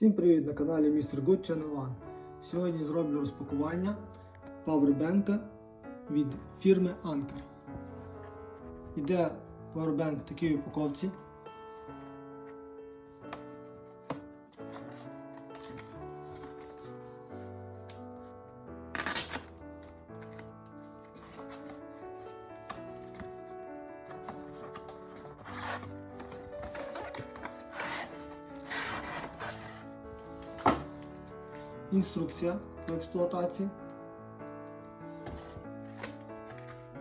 Всім привіт на каналі Mr. Good Channel One. Сьогодні зроблю розпакування павербенка від фірми Anker. Іде павербенк в такій упаковці. Інструкція по експлуатації.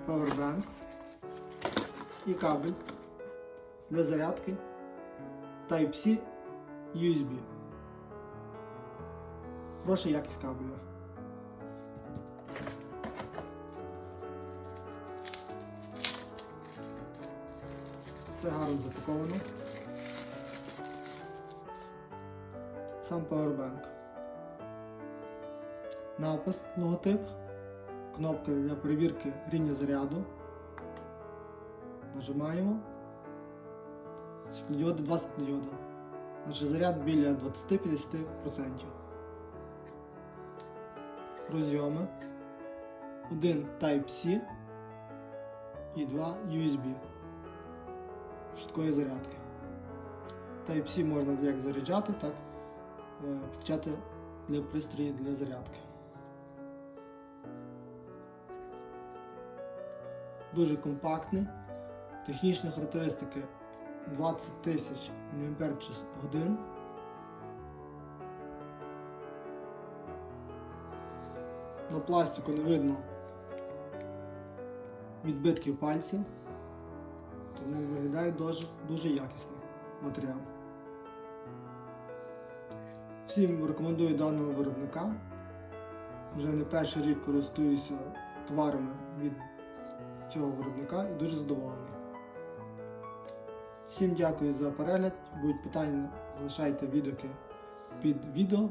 Powerbank і кабель для зарядки Type-C USB. Хороша якість кабелю. Все гарно запаковано. Сам Powerbank. Напис, логотип, кнопка для перевірки рівня заряду. Нажимаємо. Світлодіоди 2 світлодіода. Значить заряд біля 20-50%. Розйоми. Один Type-C і два USB. Швидкої зарядки. Type-C можна як заряджати, так е, підключати для пристроїв для зарядки. Дуже компактний. Технічні характеристики 20 тисяч мАч. На пластику не видно відбитків пальців, тому виглядає дуже, дуже якісний матеріал. Всім рекомендую даного виробника. Вже не перший рік користуюся товарами від цього виробника і дуже задоволений. Всім дякую за перегляд. Будуть питання, залишайте відгуки під відео.